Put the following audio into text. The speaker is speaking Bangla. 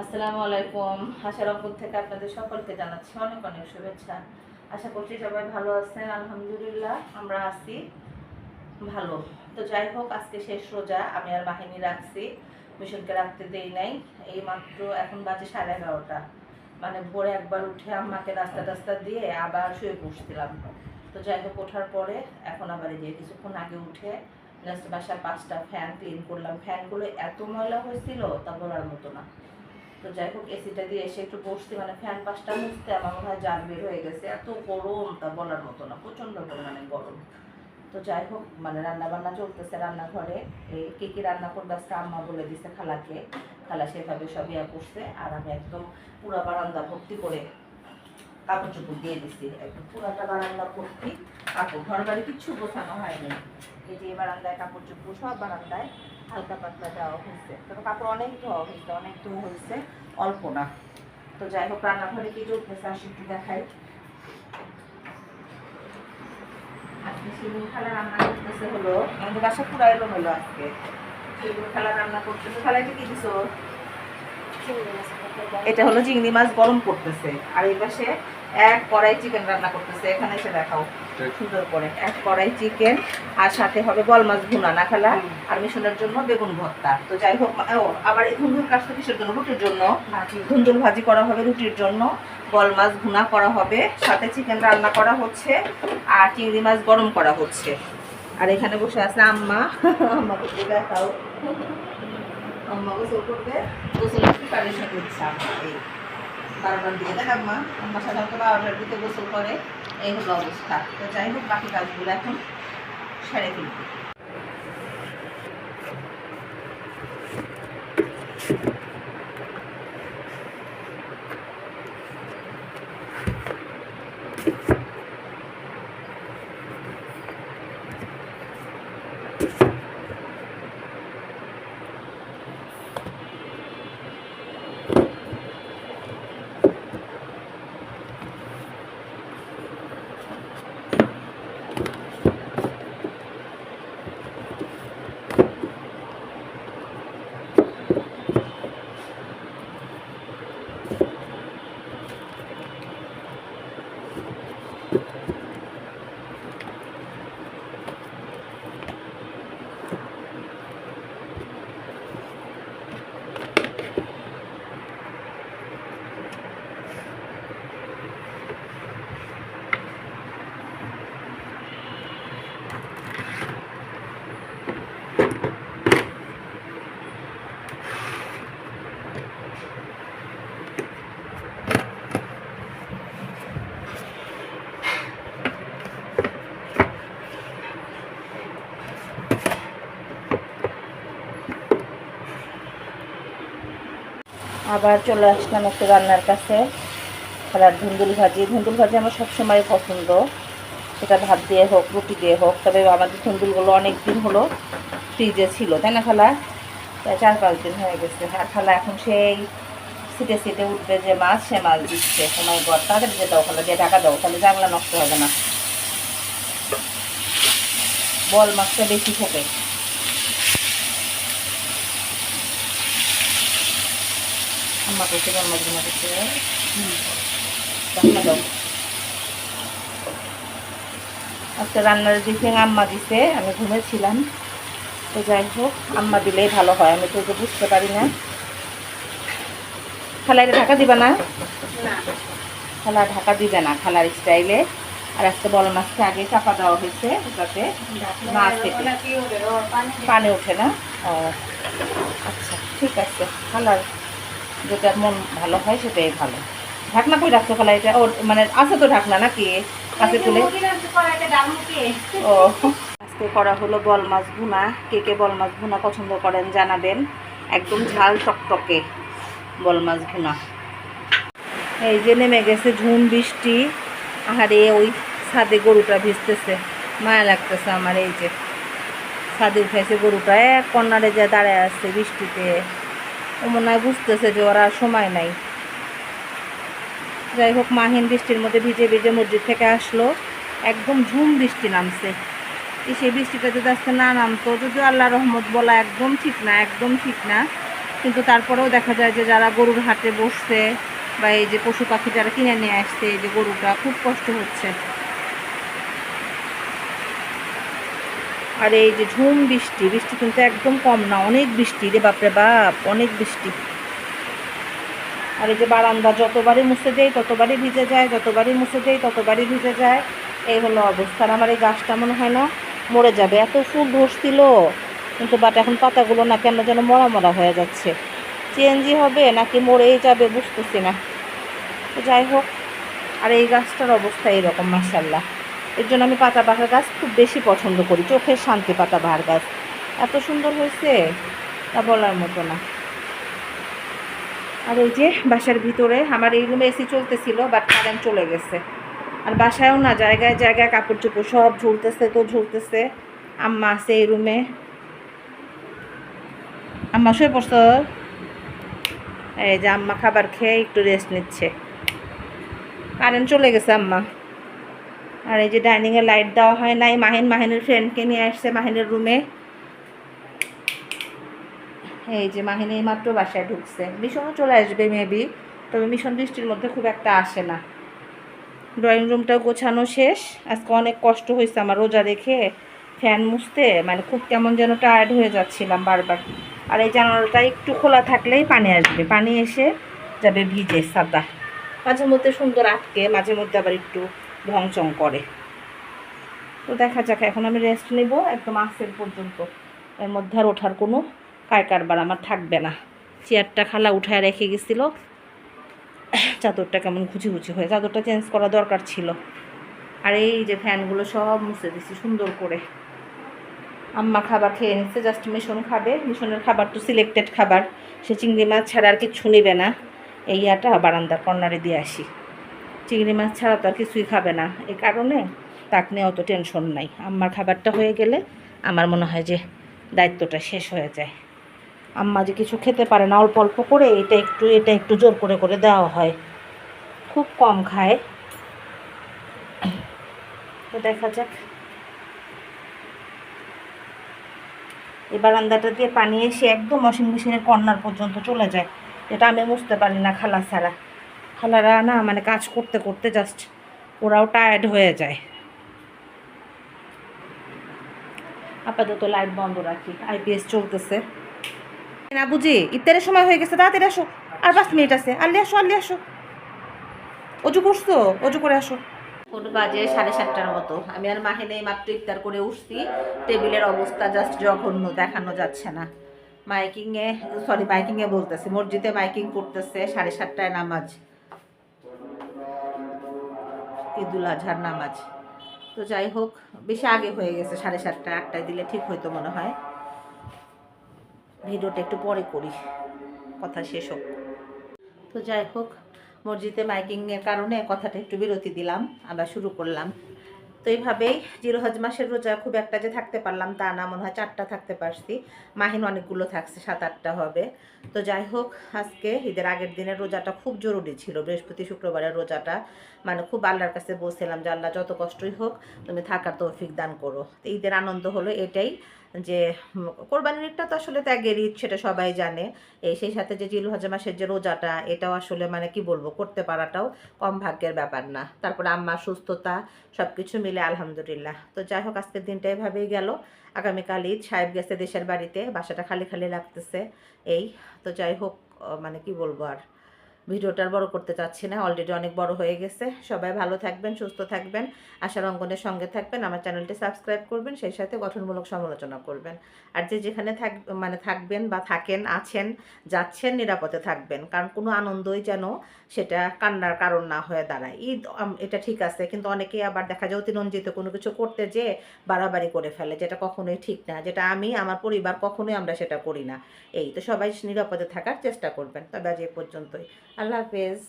আসসালামু আলাইকুম। হাসারঙ্গপুর থেকে আপনাদের সকলকে জানাচ্ছি অনেক অনেক শুভেচ্ছা। আশা করছি সবাই ভালো আছেন, আলহামদুলিল্লাহ, আমরা আছি ভালো। তো যাই হোক, আজকে শেষ রোজা, আমি আর বাহিনী রাখছি। মিশনকে রাখতে দেই নাই, এই মাত্র এখন বাজে সাড়ে এগারোটা। মানে ভোরে একবার উঠে আম্মাকে রাস্তা টাস্তা দিয়ে আবার শুয়ে বসছিলাম তো যাই হোক, ওঠার পরে এখন আবার এই যে কিছুক্ষণ আগে উঠে জাস্ট বাসার পাঁচটা ফ্যান ক্লিন করলাম। ফ্যানগুলো এত ময়লা হয়েছিল, তা বলার মতো না। তো যাই হোক এসিটা দিয়ে এসে একটু বসতে মানে ফ্যান পাশটা মুছতে আমার মনে হয় জান বের হয়ে গেছে। এত গরম তা বলার মতো না, প্রচণ্ড পরিমাণে গরম। তো যাই হোক মানে রান্না বান্না চলতেছে রান্নাঘরে। এই কে কী রান্না করবে আজকে আম্মা বলে দিছে খালাকে। খালা সেভাবে সব ইয়া করছে, আর আমি একদম পুরা বারান্দা ভর্তি করে কাপড় চোপড় দিয়ে দিচ্ছি একদম পুরাটা বারান্দা ভর্তি। কাপড় ঘর বাড়ি কিচ্ছু গোছানো হয়নি। এই যে বারান্দায় কাপড় চোপড় সব বারান্দায় হালকা পাতলা দেওয়া হয়েছে। তবে কাপড় অনেক ধোয়া হয়েছে অনেক ধোয়া হয়েছে অল্প না। তো যাই হোক রান্নাঘরে কি চলতেছে আসি একটু দেখাই। আজকে শিবুল খালা রান্না করতেছে হলো আমাদের বাসা পুরা এলো হলো আজকে। শিবুল খালা রান্না করতেছে। খালা এটা কি দিছো? এটা হলো চিংড়ি মাছ গরম করতেছে। আর এই পাশে এক কড়াই চিকেন রান্না করতেছে এখানে এসে দেখাও সুন্দর করে। এক কড়াই চিকেন আর সাথে হবে বল মাছ ভুনা না খেলা? আর মিশনের জন্য বেগুন ভর্তা। তো যাই হোক আবার এই ধুন্দুল কাজটা কিসের জন্য? রুটির জন্য। ধুন্দুল ভাজি করা হবে রুটির জন্য। বল মাছ ভুনা করা হবে। সাথে চিকেন রান্না করা হচ্ছে। আর চিংড়ি মাছ গরম করা হচ্ছে। আর এখানে বসে আছে আম্মা। আম্মাকে দেখাও। আম্মা গোসল করবে। গোসল প্রিপারেশন করছে আম্মা। এই। বারোটার দিকে দেখ আম্মা আম্মা সাধারণত বারোটার দিকে গোসল করে, এই হলো অবস্থা। তো যাই হোক, বাকি কাজগুলো এখন সেরে ফেলব আবার চলে আসলাম একটু রান্নার কাছে। খালার ধুন্দুল ভাজি। ধুন্দুল ভাজি আমার সবসময় পছন্দ। সেটা ভাত দিয়ে হোক, রুটি দিয়ে হোক। তবে আমাদের ধুন্দুলগুলো অনেক দিন হলো ফ্রিজে ছিল, তাই না খালা? প্রায় চার পাঁচ দিন হয়ে গেছে। আর খালা এখন সেই সিটে সিটে উঠবে যে মাছ, সে মাছ দিচ্ছে। সময় পর তাদের যে দাও খালা দিয়ে ঢাকা দাও, তাহলে জানলা নষ্ট হবে না। বল মাছটা বেশি থাকে মাছ গুনা করতে ঢাকা দাও। আজকে রান্নার দিকে আম্মা দিছে আমি ঘুমেছিলাম। তো যাই হোক আম্মা দিলেই ভালো হয় আমি তো বুঝতে পারি না। খালাইরে ঢাকা দিবা না? খালা ঢাকা দিবে না খালার স্টাইলে। আর আজকে বড় মাছটা আগে চাপা দেওয়া হয়েছে যাতে মাছ পানি ওঠে না? ও আচ্ছা ঠিক আছে। খালার যেটা মন ভালো হয় সেটাই ভালো। ঢাকনা কই রাখছো খালা এটা? ও মানে আছে তো ঢাকনা নাকি? কাছে তুলে। ও। আজকে করা হলো বল মাছ ভুনা। কে কে বল মাছ ভুনা পছন্দ করেন জানাবেন। একদম ঝাল টকটকে বল মাছ ভুনা। এই যে নেমে গেছে ঝুম বৃষ্টি। আহারে ওই ছাদে গরুটা ভিজতেছে। মায়া লাগতেছে আমার এই যে। ছাদে উঠেছে গরুটা। এক কর্নারে যে দাঁড়ায় আছে বৃষ্টিতে। ও মনে হয় বুঝতেছে যে ওরা সময় নাই। যাই হোক, মাহিন বৃষ্টির মধ্যে ভিজে ভিজে মসজিদ থেকে আসলো। একদম ঝুম বৃষ্টি নামছে। সেই বৃষ্টিটা যদি আজকে না নামতো, যদিও আল্লাহ রহমত বলা একদম ঠিক না, একদম ঠিক না। কিন্তু তারপরেও দেখা যায় যে যারা গরুর হাটে বসছে বা এই যে পশু পাখি যারা কিনে নিয়ে আসছে, এই যে গরুটা খুব কষ্ট হচ্ছে। আর এই যে ঝুম বৃষ্টি বৃষ্টি কিন্তু একদম কম না, অনেক বৃষ্টি রে বাপরে বাপ, অনেক বৃষ্টি। আর এই যে বারান্দা যতবারই মুছে দেয় ততবারই ভিজে যায়, যতবারই মুছে দেয় ততবারই ভিজে যায়। এই হলো অবস্থা। আমার এই গাছটা মনে হয় না মরে যাবে। এত ফুল ধরছিল, কিন্তু বাট এখন পাতাগুলো না কেন যেন মরা মরা হয়ে যাচ্ছে। চেঞ্জই হবে নাকি মরেই যাবে বুঝতেছি না। যাই হোক, আর এই গাছটার অবস্থা এরকম মাসাল্লাহ এর জন্য আমি পাতাবাহার গাছ খুব বেশি পছন্দ করি, চোখের শান্তি পাতাবাহার গাছ। এত সুন্দর হয়েছে, তা বলার মতো না। আর এই যে বাসার ভিতরে, আমার এই রুমে এসি চলতেছিল বাট কারেন্ট চলে গেছে। আর বাসায়ও না, জায়গায় জায়গায় কাপড় চোপড় সব ঝুলতেছে তো ঝুলতেছে। আম্মা আছে এই রুমে আম্মা শুয়ে পড়ছ এই যে আম্মা খাবার খেয়ে একটু রেস্ট নিচ্ছে। কারেন্ট চলে গেছে, আম্মা। আর এই যে ডাইনিংয়ে লাইট দেওয়া হয় নাই। মাহিন, মাহিনের ফ্রেন্ডকে নিয়ে আসছে, মাহিনের রুমে এই যে মাহিনী মাত্র বাসায় ঢুকছে। মিশনও চলে আসবে মেবি তবে মিশন বৃষ্টির মধ্যে খুব একটা আসে না। ড্রয়িং রুমটা গোছানো শেষ। আজকে অনেক কষ্ট হয়েছে আমার রোজা রেখে ফ্যান মুছতে মানে খুব কেমন যেন টায়ার্ড হয়ে যাচ্ছিলাম বারবার। আর এই জানালাটা একটু খোলা থাকলেই পানি আসবে। পানি এসে যাবে ভিজে, সাদা। মাঝে মধ্যে সুন্দর আটকে মাঝে মধ্যে আবার একটু ভংচং করে। তো দেখা যাক, এখন আমি রেস্ট নেব, একদম আসের পর্যন্ত। এর মধ্যে আর ওঠার কোনো কার কারবার আমার থাকবে না। চেয়ারটা খালা উঠায় রেখে গেছিল। চাদরটা কেমন ঘুচি ঘুচি হয়ে, চাদরটা চেঞ্জ করা দরকার ছিল। আর এই যে ফ্যানগুলো সব মুছে দিছি সুন্দর করে। আম্মা খাবার খেয়ে নিচ্ছে জাস্ট মিশন খাবে। মিশনের খাবার তো সিলেক্টেড খাবার। সে চিংড়ি মাছ ছাড়া আর কিচ্ছু নেবে না। এই ইয়াটা বারান্দার কর্নারে দিয়ে আসি। চিংড়ি মাছ ছাড়া তো আর কিছুই খাবে না। এ কারণে তাক নিয়ে অত টেনশন নাই। আম্মার খাবারটা হয়ে গেলে আমার মনে হয় যে দায়িত্বটা শেষ হয়ে যায়। আম্মা যে কিছু খেতে পারে না, অল্প অল্প করে এটা একটু এটা একটু জোর করে করে দেওয়া হয়। খুব কম খায়। দেখা যাক। এই বারান্দাটা দিয়ে পানি এসে একদম ওয়াশিং মেশিনের কর্নার পর্যন্ত চলে যায়। যেটা আমি বুঝতে পারি না খালা ছাড়া। খালারা না মানে কাজ করতে করতে জাস্ট ওরাও টায়ার্ড হয়ে যায়। আপাতত লাইট বন্ধ রাখি আইপিএস চলতেছে। না বুঝি, ইফতারের সময় হয়ে গেছে, তাড়াতাড়ি আসো। আর পাঁচ মিনিট আছে আল্লি আসো আল্লি আসো। অজু করছ? অজু করে আসো। কোন বাজে সাড়ে সাতটার মতো। আমি আর মাহিনে মাত্র ইফতার করে উঠছি। টেবিলের অবস্থা জাস্ট জঘন্য, দেখানো যাচ্ছে না। মাইকিংয়ে সরি মাইকিংয়ে বলতেছে, মসজিদে মাইকিং করতেছে, সাড়ে সাতটায় নামাজ। ঈদুল আজহার নামাজ। তো যাই হোক বেশি আগে হয়ে গেছে, সাড়ে সাতটা, আটটায় দিলে ঠিক হইতো মনে হয়। ভিডিওটা একটু পরে করি, কথা শেষ হোক। তো যাই হোক মসজিদে মাইকিংয়ের কারণে কথাটা একটু বিরতি দিলাম, আবার শুরু করলাম। এইভাবেই জিরো হজ মাসের রোজা খুব একটা যে থাকতে পারলাম তা না, মনে হয় চারটা থাকতে পারছি। মাহিন অনেকগুলো থাকছে সাত আটটা হবে। তো যাই হোক, আজকে ঈদের আগের দিনের রোজাটা খুব জরুরি ছিল। বৃহস্পতি, শুক্রবারের রোজাটা। মানে খুব আল্লাহর কাছে বলছিলাম যে, আল্লাহ যত কষ্টই হোক, তুমি থাকার তৌফিক দান করো। তো ঈদের আনন্দ হলো এটাই যে কোরবানির ঈদটা তো আসলে ত্যাগের ঈদ, সেটা সবাই জানে। এই সেই সাথে যে জিলু হাজা মাসের যে রোজাটা, এটাও আসলে মানে কি বলব, করতে পারাটাও কম ভাগ্যের ব্যাপার না। তারপরে আম্মার সুস্থতা সব কিছু মিলে আলহামদুলিল্লাহ। তো যাই হোক, আজকের দিনটা এভাবেই গেল। আগামীকাল ঈদ, সাহেব গেছে দেশের বাড়িতে, বাসাটা খালি খালি লাগতেছে। এই, তো যাই হোক মানে কি বলব আর? ভিডিওটা বড় করতে চাচ্ছি না অলরেডি অনেক বড় হয়ে গেছে। সবাই ভালো থাকবেন, সুস্থ থাকবেন। আশার অঙ্গনের সঙ্গে থাকবেন, আমার চ্যানেলটি সাবস্ক্রাইব করবেন, সেই সাথে গঠনমূলক সমালোচনা করবেন। আর যে যেখানে থাক মানে থাকবেন বা থাকেন, আছেন, যাচ্ছেন, নিরাপদে থাকবেন। কারণ কোনো আনন্দই যেন সেটা কান্নার কারণ না হয়ে দাঁড়ায়। ঈদ এটা ঠিক আছে, কিন্তু অনেকেই আবার দেখা যায় অতিরঞ্জিত কোনো কিছু করতে যে বাড়াবাড়ি করে ফেলে, যেটা কখনোই ঠিক না। যেটা আমি, আমার পরিবার কখনোই আমরা সেটা করি না। এই তো সবাই নিরাপদে থাকার চেষ্টা করবেন। তবে আজ এ পর্যন্তই। আল্লাহ হাফেজ